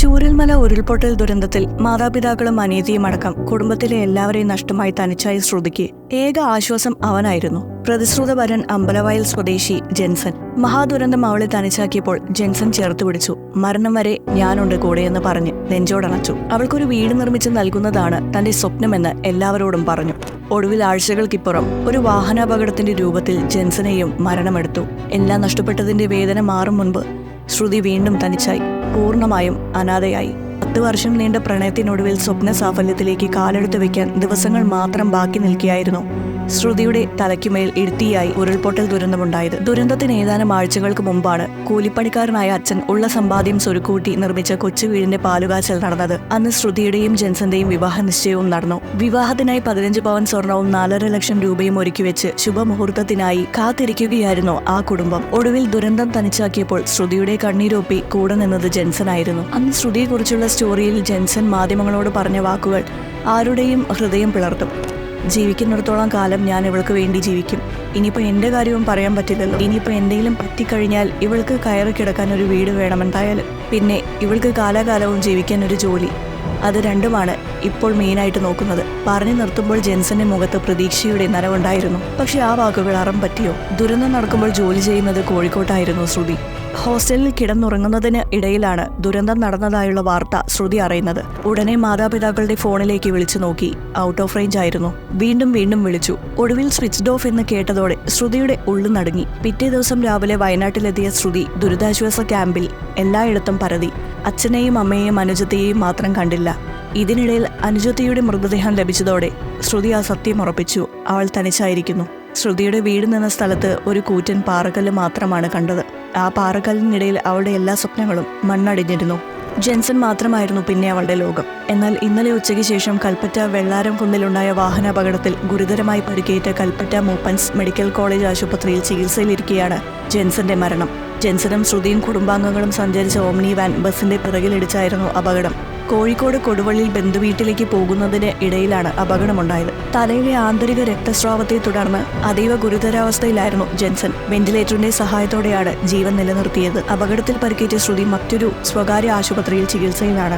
ചൂരൽമല ഉരുൾപൊട്ടൽ ദുരന്തത്തിൽ മാതാപിതാക്കളും അനീതിയും അടക്കം കുടുംബത്തിലെ എല്ലാവരെയും നഷ്ടമായി തനിച്ചായ ശ്രുതിക്ക് ഏക ആശ്വാസം അവനായിരുന്നു. പ്രതിശ്രുത വരൻ അമ്പലവയൽ സ്വദേശി ജെൻസൺ. മഹാദുരന്തം അവളെ തനിച്ചാക്കിയപ്പോൾ ജെൻസൺ ചേർത്ത് പിടിച്ചു. മരണം വരെ ഞാനുണ്ട് കൂടെയെന്ന് പറഞ്ഞ്. നെഞ്ചോടണച്ചു. അവൾക്കൊരു വീട് നിർമ്മിച്ച് നൽകുന്നതാണ് തന്റെ സ്വപ്നമെന്ന് എല്ലാവരോടും പറഞ്ഞു. ഒടുവിൽ ആഴ്ചകൾക്കിപ്പുറം ഒരു വാഹനാപകടത്തിന്റെ രൂപത്തിൽ ജെൻസനെയും മരണമെടുത്തു. എല്ലാം നഷ്ടപ്പെട്ടതിന്റെ വേദന മാറും മുൻപ് ശ്രുതി വീണ്ടും തനിച്ചായി. പൂർണമായും അനാഥയായി. പത്ത് വർഷം നീണ്ട പ്രണയത്തിനൊടുവിൽ സ്വപ്ന സാഫല്യത്തിലേക്ക് കാലെടുത്തു വയ്ക്കാൻ ദിവസങ്ങൾ മാത്രം ബാക്കി നിൽക്കുകയായിരുന്നു. ശ്രുതിയുടെ തലയ്ക്കുമേൽ ഇരുത്തിയായി ഉരുൾപൊട്ടൽ ദുരന്തമുണ്ടായത്. ദുരന്തത്തിന് ഏതാനും ആഴ്ചകൾക്ക് മുമ്പാണ് കൂലിപ്പണിക്കാരനായ അച്ഛൻ ഉള്ള സമ്പാദ്യം സ്വരുക്കൂട്ടി നിർമ്മിച്ച കൊച്ചുവീടിന്റെ പാലുകാച്ചൽ നടന്നത്. അന്ന് ശ്രുതിയുടെയും ജെൻസന്റെയും വിവാഹ നിശ്ചയവും നടന്നു. വിവാഹത്തിനായി പതിനഞ്ച് പവൻ സ്വർണവും നാലര ലക്ഷം രൂപയും ഒരുക്കി വെച്ച് ശുഭമുഹൂർത്തത്തിനായി കാത്തിരിക്കുകയായിരുന്നു ആ കുടുംബം. ഒടുവിൽ ദുരന്തം തനിച്ചാക്കിയപ്പോൾ ശ്രുതിയുടെ കണ്ണീരൊപ്പി കൂടെ നിന്നത് ജെൻസനായിരുന്നു. അന്ന് ശ്രുതിയെക്കുറിച്ചുള്ള സ്റ്റോറിയിൽ ജെൻസൻ മാധ്യമങ്ങളോട് പറഞ്ഞ വാക്കുകൾ ആരുടെയും ഹൃദയം പിളർത്തും. ജീവിക്കുന്നിടത്തോളം കാലം ഞാൻ ഇവൾക്ക് വേണ്ടി ജീവിക്കും. ഇനിയിപ്പോൾ എന്റെ കാര്യവും പറയാൻ പറ്റില്ലല്ലോ. ഇനിയിപ്പോൾ എന്തെങ്കിലും പറ്റിക്കഴിഞ്ഞാൽ ഇവൾക്ക് കയറി കിടക്കാൻ ഒരു വീട് വേണമെന്തായാലും പിന്നെ ഇവൾക്ക് കാലാകാലവും ജീവിക്കാൻ ഒരു ജോലി. അത് രണ്ടുമാണ് ഇപ്പോൾ മെയിനായിട്ട് നോക്കുന്നത്. പറഞ്ഞു നിർത്തുമ്പോൾ ജെൻസന്റെ മുഖത്ത് പ്രതീക്ഷയുടെ നനവുണ്ടായിരുന്നു. പക്ഷെ ആ വാക്കുകൾ അറം പറ്റിയോ? ദുരന്തം നടക്കുമ്പോൾ ജോലി ചെയ്യുന്നത് കോഴിക്കോട്ടായിരുന്നു ശ്രുതി. ഹോസ്റ്റലിൽ കിടന്നുറങ്ങുന്നതിന് ഇടയിലാണ് ദുരന്തം നടന്നതായുള്ള വാർത്ത ശ്രുതി അറിയുന്നത്. ഉടനെ മാതാപിതാക്കളുടെ ഫോണിലേക്ക് വിളിച്ചു നോക്കി. ഔട്ട് ഓഫ് റേഞ്ച് ആയിരുന്നു. വീണ്ടും വീണ്ടും വിളിച്ചു. ഒടുവിൽ സ്വിച്ച്ഡ് ഓഫ് എന്ന് കേട്ടതോടെ ശ്രുതിയുടെ ഉള്ളു നടുങ്ങി. പിറ്റേ ദിവസം രാവിലെ വയനാട്ടിലെത്തിയ ശ്രുതി ദുരിതാശ്വാസ ക്യാമ്പിൽ എല്ലായിടത്തും പരതി. അച്ഛനെയും അമ്മയെയും അനുജത്തെയും മാത്രം കണ്ടില്ല. ഇതിനിടയിൽ അനുജത്തിയുടെ മൃതദേഹം ലഭിച്ചതോടെ ശ്രുതി ആ സത്യം ഉറപ്പിച്ചു. അവൾ തനിച്ചായിരിക്കുന്നു. ശ്രുതിയുടെ വീട് നിന്ന സ്ഥലത്ത് ഒരു കൂറ്റൻ പാറക്കല്ല് മാത്രമാണ് കണ്ടത്. ആ പാറക്കല്ലിനിടയിൽ അവളുടെ എല്ലാ സ്വപ്നങ്ങളും മണ്ണടിഞ്ഞിരുന്നു. ജെൻസൺ മാത്രമായിരുന്നു പിന്നെ അവളുടെ ലോകം. എന്നാൽ ഇന്നലെ ഉച്ചയ്ക്ക് ശേഷം കൽപ്പറ്റ വെള്ളാരം കുന്നിലുണ്ടായ വാഹനാപകടത്തിൽ ഗുരുതരമായി പരിക്കേറ്റ കൽപ്പറ്റ മൂപ്പൻസ് മെഡിക്കൽ കോളേജ് ആശുപത്രിയിൽ ചികിത്സയിലിരിക്കെയാണ് ജെൻസന്റെ മരണം. ജെൻസനും ശ്രുതിയും കുടുംബാംഗങ്ങളും സഞ്ചരിച്ച ഓമ്നി വാൻ ബസിന്റെ പിറകിലിടിച്ചായിരുന്നു അപകടം. കോഴിക്കോട് കൊടുവള്ളിയിൽ ബന്ധുവീട്ടിലേക്ക് പോകുന്നതിന് ഇടയിലാണ് അപകടമുണ്ടായത്. തലയിലെ ആന്തരിക രക്തസ്രാവത്തെ തുടർന്ന് അതീവ ഗുരുതരാവസ്ഥയിലായിരുന്നു ജെൻസൺ വെന്റിലേറ്ററിന്റെ സഹായത്തോടെയാണ് ജീവൻ നിലനിർത്തിയത്. അപകടത്തിൽ പരിക്കേറ്റ ശ്രുതി മറ്റൊരു സ്വകാര്യ ആശുപത്രിയിൽ ചികിത്സയിലാണ്.